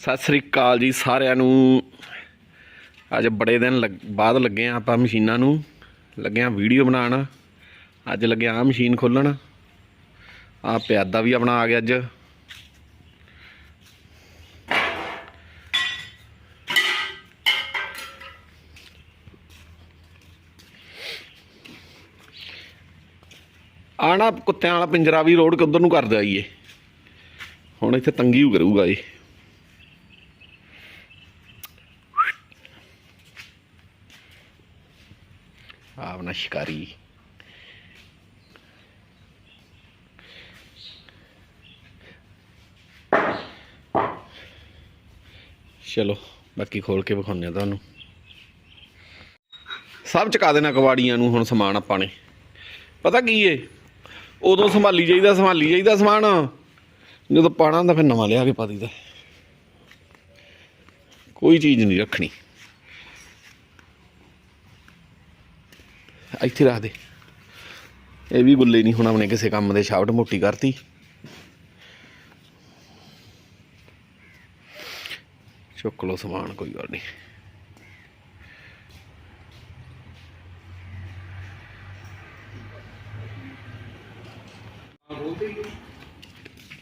ਸਤਿ ਸ੍ਰੀ ਅਕਾਲ ਜੀ ਸਾਰਿਆਂ ਨੂੰ। ਅੱਜ ਬੜੇ ਦਿਨ ਲੱਗ- ਬਾਅਦ ਲੱਗੇ ਆ ਆਪਾਂ ਮਸ਼ੀਨਾਂ ਨੂੰ। ਲੱਗੇ ਆ ਵੀਡੀਓ ਬਣਾਉਣ। ਅੱਜ ਲੱਗੇ ਆ ਮਸ਼ੀਨ ਖੋਲਣ। ਆ ਪਿਆਦਾ ਵੀ ਆਪਣਾ ਆ ਗਿਆ ਅੱਜ। ਆਣਾ ਕੁੱਤਿਆਂ ਵਾਲਾ ਪਿੰਜਰਾ ਵੀ ਰੋਡ ਕਿੱਧਰ ਨੂੰ ਕਰਦਾ ਈਏ ਹੁਣ ਇੱਥੇ ਤੰਗੀ ਹੋ ਕਰੂਗਾ ਇਹ। ਆਪਣਾ ਸ਼ਿਕਾਰੀ ਚਲੋ, ਬਾਕੀ ਖੋਲ ਕੇ ਵਿਖਾਉਂਦੇ ਆ ਤੁਹਾਨੂੰ। ਸਭ ਚਕਾ ਦੇਣਾ ਕਵਾੜੀਆਂ ਨੂੰ ਹੁਣ ਸਮਾਨ ਆਪਾਂ ਨੇ। ਪਤਾ ਕੀ ਏ? ਉਦੋਂ ਸੰਭਾਲੀ ਜਾਈਦਾ ਸੰਭਾਲੀ ਜਾਈਦਾ ਸਮਾਨ। ਜਦੋਂ ਪਾਣਾ ਹੁੰਦਾ ਫਿਰ ਨਵਾਂ ਲਿਆ ਕੇ ਪਾ ਦਈਦਾ। ਕੋਈ ਚੀਜ਼ ਨਹੀਂ ਰੱਖਣੀ। ਇੱਥੇ ਰੱਖ ਦੇ। ਇਹ ਵੀ ਗੁੱਲੇ ਨਹੀਂ ਹੁਣ ਆਪਣੇ ਕਿਸੇ ਕੰਮ ਦੇ ਸ਼ਾਫਟ ਮੋਟੀ ਕਰਤੀ। ਚੁੱਕ ਲਓ ਸਮਾਨ, ਕੋਈ ਗੱਲ ਨਹੀਂ।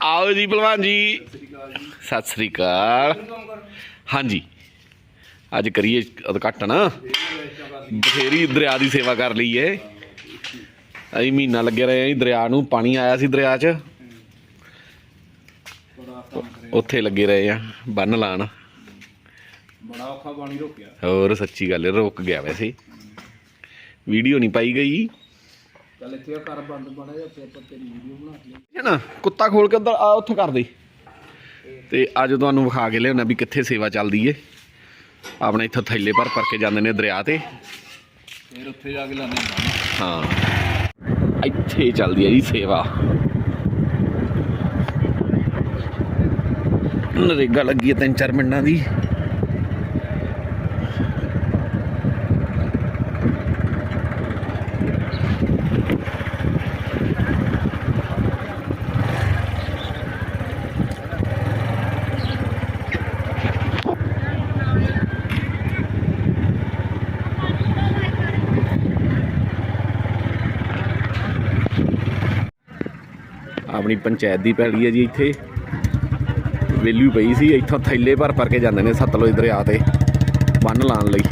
ਆਓ ਜੀ ਭਲਵਾਨ ਜੀ। ਸਤਿ ਸ੍ਰੀ ਅਕਾਲ। ਹਾਂਜੀ। ਅੱਜ ਕਰੀਏ ਉਦਘਾਟਨ। ਬਥੇਰੀ ਦਰਿਆ ਦੀ ਸੇਵਾ ਕਰ ਲਈ ਏ। ਅਸੀਂ ਮਹੀਨਾ ਲੱਗੇ ਰਹੇ ਆਂ ਦਰਿਆ ਨੂੰ ਪਾਣੀ ਆਇਆ ਸੀ ਦਰਿਆ 'ਚ। ਉੱਥੇ ਲੱਗੇ ਰਹੇ ਆ ਬੰਨ ਲਾਣ। ਬੜਾ ਔਖਾ ਪਾਣੀ ਰੋਕਿਆ। ਹੋਰ ਸੱਚੀ ਗੱਲ ਰੁਕ ਗਿਆ ਵੈਸੇ। ਵੀਡੀਓ ਨਹੀਂ ਪਾਈ ਗਈ। ਚੱਲ ਇੱਥੇ ਆ ਘਰ ਬੰਦ ਬਣਾ ਜਾ ਫਿਰ ਆਪਾਂ ਤੇਰੀ ਵੀਡੀਓ ਬਣਾ ਲਈ ਹੈ ਨਾ ਕੁੱਤਾ ਖੋਲ ਕੇ ਉਧਰ ਆ ਉੱਥੇ ਕਰ ਦੇ। ਤੇ ਅੱਜ ਤੁਹਾਨੂੰ ਵਿਖਾ ਕੇ ਲਿਆਉਣਾ ਵੀ ਕਿੱਥੇ ਸੇਵਾ ਚੱਲਦੀ ਏ। ਆਪਣੇ ਇੱਥੋਂ ਥੈਲੇ ਭਰ ਭਰ ਕੇ ਜਾਂਦੇ ਨੇ ਦਰਿਆ ਤੇ। ਫਿਰ ਉੱਥੇ ਜਾ ਕੇ ਲਾਣੇ ਬੰਨ ਹਾਂ। ਇੱਥੇ ਚੱਲਦੀ ਹੈ ਜੀ ਸੇਵਾ। ਨਰੇਗਾ ਲੱਗੀ ਹੈ ਤਿੰਨ ਚਾਰ ਮਿੰਟਾਂ ਦੀ। ਆਪਣੀ ਪੰਚਾਇਤ ਦੀ ਪੈਲੀ ਹੈ ਜੀ ਇੱਥੇ। ਵੇਲਿਊ ਪਈ ਸੀ, ਇੱਥੋਂ ਥੈਲੇ ਭਰ ਭਰ ਕੇ ਜਾਂਦੇ ਨੇ ਸਤਲੁਜ ਦਰਿਆ ਤੇ, ਬੰਨ ਲਾਉਣ ਲਈ।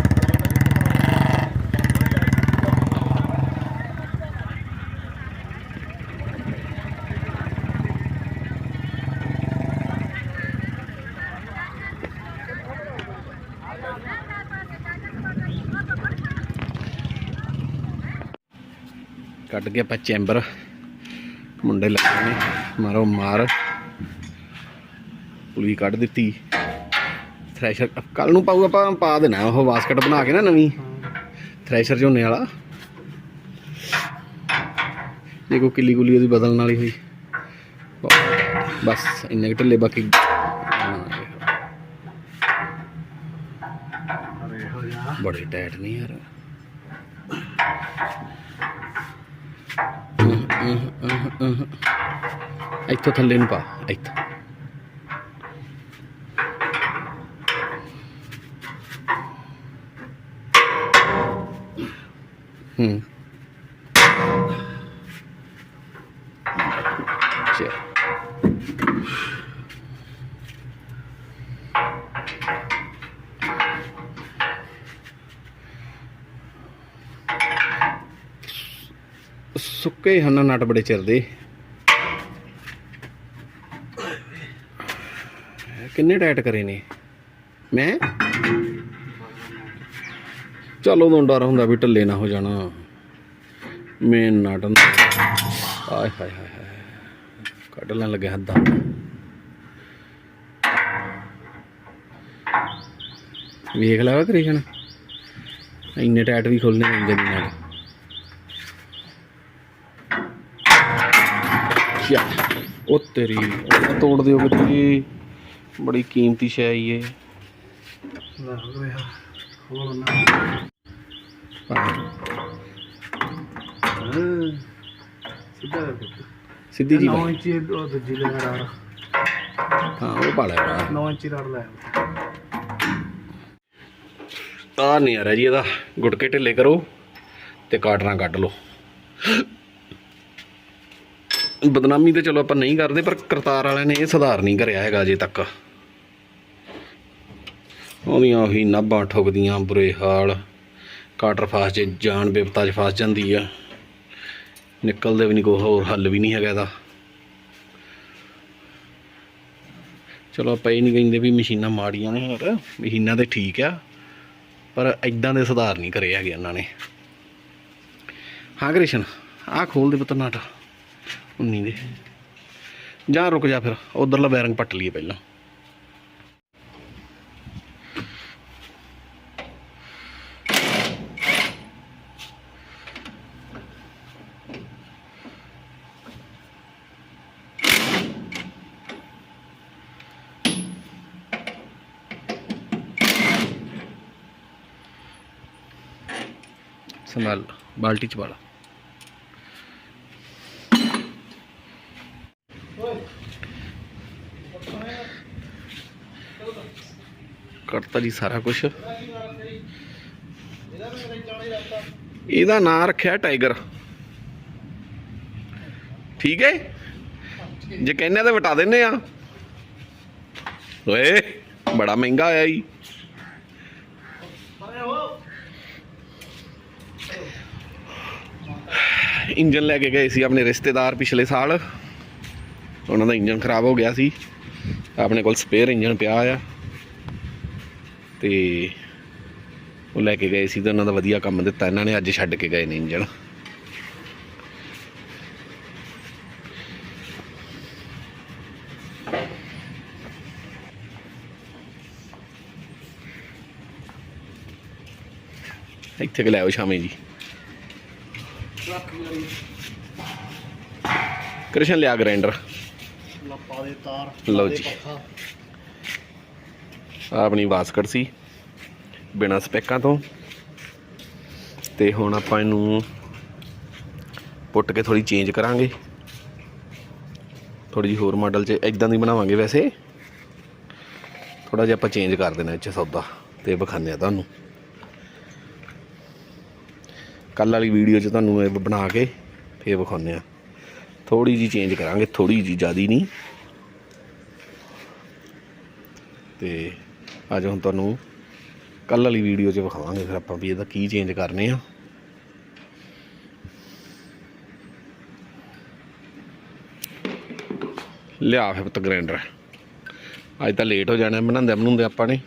ਕੱਢ ਕੇ ਆਪਾਂ ਚੈਂਬਰ ਮੁੰਡੇ ਲੱਗੇ ਨੇ, ਮਾਰੋ ਮਾਰ। ਪੁਲੀ ਕੱਢ ਦਿੱਤੀ। ਥ੍ਰੈਸ਼ਰ ਕੱਲ ਨੂੰ ਪਾਊ ਆਪਾਂ ਪਾ ਦੇਣਾ, ਉਹ ਬਾਸਕਟ ਬਣਾ ਕੇ ਨਾ ਨਵੀਂ। ਥ੍ਰੈਸ਼ਰ ਝੋਨੇ ਵਾਲਾ। ਜੇ ਕੋ ਕਿੱਲੀ ਗੁੱਲੀ ਉਹਦੀ ਬਦਲਣ ਵਾਲੀ ਹੋਈ। ਬਸ, ਇੰਨੇ ਕੁ ਢਿੱਲੇ ਬਾਕੀ ਬੜੇ ਟਾਈਟ ਨਹੀਂ ਯਾਰ। ਇੱਥੋਂ ਥੱਲੇ ਨੂੰ ਪਾ ਇੱਥੋਂ ਹੂੰ ਚਲ ਸੁੱਕੇ ਹਨ, ਨਟ ਬੜੇ ਚਿਰਦੇ ਕਿੰਨੇ ਟਾਈਟ ਕਰੇ ਨੇ? ਮੈਂ? ਚਲ ਉਦੋਂ ਡਰ ਹੁੰਦਾ ਵੀ ਢੱਲੇ ਨਾ ਹੋ ਜਾਣਾ। ਮੇਨ ਨਟ ਆਏ ਹਾਏ ਹਾਏ ਕੱਢ ਲੈਣ ਲੱਗੇ ਹੱਦਾਂ ਵੇਖ ਲਿਆ ਵਾ ਕ੍ਰਿਸ਼ਨ, ਇੰਨੇ ਟਾਈਟ ਵੀ ਖੋਲਣੇ ਪੈਂਦੇ ਨੇ ਨਾਲ ਯਾ। ਉਹ ਤੇਰੀ ਤੋੜ ਦਿਓ ਕਿਤੇ ਬੜੀ ਕੀਮਤੀ ਸ਼ੈ ਹੀ ਇਹ। ਸਿੱਧਾ ਸਿੱਧੀ ਜੀ ਨੌ ਇੰਚੀ ਉਹ ਦੂਜੀ ਲਗਾ ਰਾ ਹਾਂ ਉਹ ਪਾ ਲਿਆ 9 ਇੰਚੀ ਰੜ ਲੈ ਆ ਨਹੀਂ ਆ ਰਿਹਾ ਜੀ ਇਹਦਾ। ਗੁਟਕੇ ਢਿੱਲੇ ਕਰੋ ਤੇ ਕਾਟਰਾਂ ਕੱਢ ਲਓ। ਬਦਨਾਮੀ ਤੇ ਚਲੋ ਆਪਾਂ ਨਹੀਂ ਕਰਦੇ, ਪਰ ਕਰਤਾਰ ਵਾਲਿਆਂ ਨੇ ਇਹ ਸੁਧਾਰ ਨਹੀਂ ਕਰਿਆ ਹੈਗਾ ਅਜੇ ਤੱਕ। ਉਹਦੀਆਂ ਉਹੀ ਨਾਭਾਂ ਠੁਕਦੀਆਂ, ਬੁਰੇ ਹਾਲ। ਕਾਟਰ ਫਾਸ 'ਚ ਜਾਨ ਬਿਪਤਾ 'ਚ ਫਸ ਜਾਂਦੀ ਆ। ਨਿਕਲਦੇ ਵੀ ਨਹੀਂ ਕੋਈ ਹੋਰ ਹੱਲ ਵੀ ਨਹੀਂ ਹੈਗਾ ਇਹਦਾ। ਚਲੋ ਆਪਾਂ ਇਹ ਨਹੀਂ ਕਹਿੰਦੇ ਵੀ ਮਸ਼ੀਨਾਂ ਮਾੜੀਆਂ ਨੇ ਹੋਰ ਮਸ਼ੀਨਾਂ ਤੇ ਠੀਕ ਆ, ਪਰ ਐਦਾਂ ਦੇ ਸੁਧਾਰ ਨਹੀਂ ਕਰੇ ਹੈਗੇ ਇਹਨਾਂ ਨੇ। ਹਾਂ ਕ੍ਰਿਸ਼ਨ, ਆਹ ਖੋਲ ਦੇ ਪੁੱਤ 19 ਦੇ। ਜਾਂ ਰੁਕ ਜਾ ਫਿਰ, ਉਧਰਲਾ ਬੈਰਿੰਗ ਪੱਟ ਲਈਏ ਪਹਿਲਾਂ। ਸੰਭਾਲ, ਬਾਲਟੀ ਚ ਵਾਲਾ ਕਰਤਾ ਜੀ ਸਾਰਾ ਕੁਝ ਇਹਦਾ ਨਾਂ ਰੱਖਿਆ ਟਾਈਗਰ। ਠੀਕ ਹੈ? ਜੇ ਕਹਿੰਨੇ ਤਾਂ ਵਟਾ ਦਿੰਨੇ ਆ। ਓਏ, ਬੜਾ ਮਹਿੰਗਾ ਆਇਆ ਜੀ। ਇੰਜਨ ਲੈ ਕੇ ਗਏ ਸੀ ਆਪਣੇ ਰਿਸ਼ਤੇਦਾਰ ਪਿਛਲੇ ਸਾਲ। ਉਹਨਾਂ ਦਾ ਇੰਜਨ ਖਰਾਬ ਹੋ ਗਿਆ ਸੀ। ਆਪਣੇ ਕੋਲ ਸਪੇਅਰ ਇੰਜਨ ਪਿਆ ਆ। ਤੇ ਉਹ ਲੈ ਕੇ ਗਏ ਸੀ ਤੇ ਉਹਨਾਂ ਦਾ ਵਧੀਆ ਕੰਮ ਦਿੱਤਾ। ਇਹਨਾਂ ਨੇ ਅੱਜ ਛੱਡ ਕੇ ਗਏ ਨੇ ਇੰਜਨ ਇੱਥੇ ਕਿ ਲੈ ਆਓ ਸ਼ਾਮੇ ਜੀ। ਕ੍ਰਿਸ਼ਨ ਲਿਆ ਗ੍ਰਾਈਂਡਰ ਲੱਪਾ ਦੇ ਤਾਰ ਲਓ ਜੀ। ਆਪਣੀ ਵਾਸਕਟ ਸੀ, ਬਿਨਾ ਸਪੈਕਾਂ ਤੋਂ। ਤੇ ਹੁਣ ਆਪਾਂ ਇਹਨੂੰ ਪੁੱਟ ਕੇ ਥੋੜੀ ਚੇਂਜ ਕਰਾਂਗੇ। ਥੋੜੀ ਜਿਹੀ ਹੋਰ ਮਾਡਲ 'ਚ ਇਦਾਂ ਦੀ ਬਣਾਵਾਂਗੇ ਵੈਸੇ। ਥੋੜਾ ਜਿਹਾ ਆਪਾਂ ਚੇਂਜ ਕਰ ਦੇਣਾ ਇੱਥੇ ਸੌਦਾ ਤੇ ਵਿਖਾਉਂਦੇ ਆ ਤੁਹਾਨੂੰ। ਕੱਲ ਵਾਲੀ ਵੀਡੀਓ 'ਚ ਤੁਹਾਨੂੰ ਇਹ ਬਣਾ ਕੇ ਫੇਰ ਵਿਖਾਉਂਦੇ ਆ ਥੋੜੀ ਜੀ ਚੇਂਜ ਕਰਾਂਗੇ ਥੋੜੀ ਜੀ ਜ਼ਿਆਦੀ ਨਹੀਂ। ਤੇ ਅੱਜ ਹੁਣ ਤੁਹਾਨੂੰ ਕੱਲ ਵਾਲੀ ਵੀਡੀਓ 'ਚ ਵਿਖਾਵਾਂਗੇ, ਫਿਰ ਆਪਾਂ ਵੀ ਇਹਦਾ ਕੀ ਚੇਂਜ ਕਰਨੇ ਆ। ਲਿਆ ਫਿਰ ਪੁੱਤ ਗ੍ਰੈਂਡਰ ਅੱਜ ਤਾਂ ਲੇਟ ਹੋ ਜਾਣਾ, ਬਣਾਉਂਦੇ ਬਣਾਉਂਦੇ ਆਪਾਂ ਨੇ।